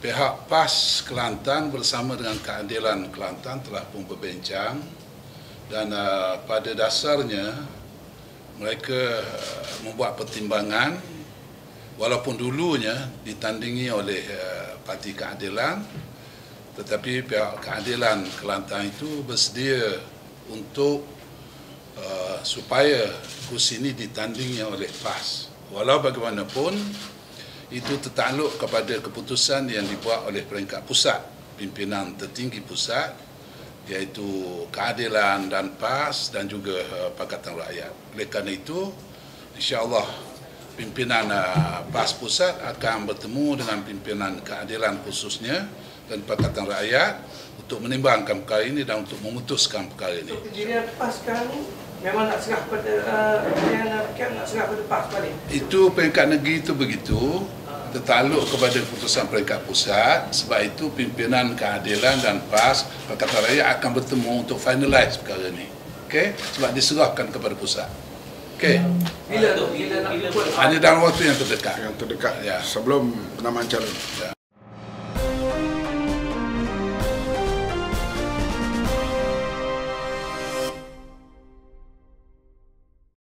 pihak PAS Kelantan bersama dengan Keadilan Kelantan telah pun berbincang dan uh, pada dasarnya mereka uh, membuat pertimbangan walaupun dulunya ditandingi oleh uh, Parti Keadilan tetapi pihak Keadilan Kelantan itu bersedia untuk uh, supaya kursi ini ditandingi oleh PAS. Walau bagaimanapun itu tertakluk kepada keputusan yang dibuat oleh peringkat pusat pimpinan tertinggi pusat iaitu keadilan dan PAS dan juga uh, Pakatan Rakyat. Oleh kerana itu, insya-Allah pimpinan uh, PAS pusat akan bertemu dengan pimpinan keadilan khususnya dan Pakatan Rakyat untuk menimbangkan perkara ini dan untuk memutuskan perkara ini. Kejadian PAS sekarang memang nak serah pada uh, yang nak serah pada PAS balik. Itu peringkat negeri itu begitu tertakluk kepada keputusan peringkat pusat sebab itu pimpinan keadilan dan PAS Pakatan Rakyat akan bertemu untuk finalize perkara ini okey sebab diserahkan kepada pusat okey Bila tu? Bila nak bila hanya dalam waktu yang terdekat yang terdekat Ya. sebelum penamaan calon. Ya.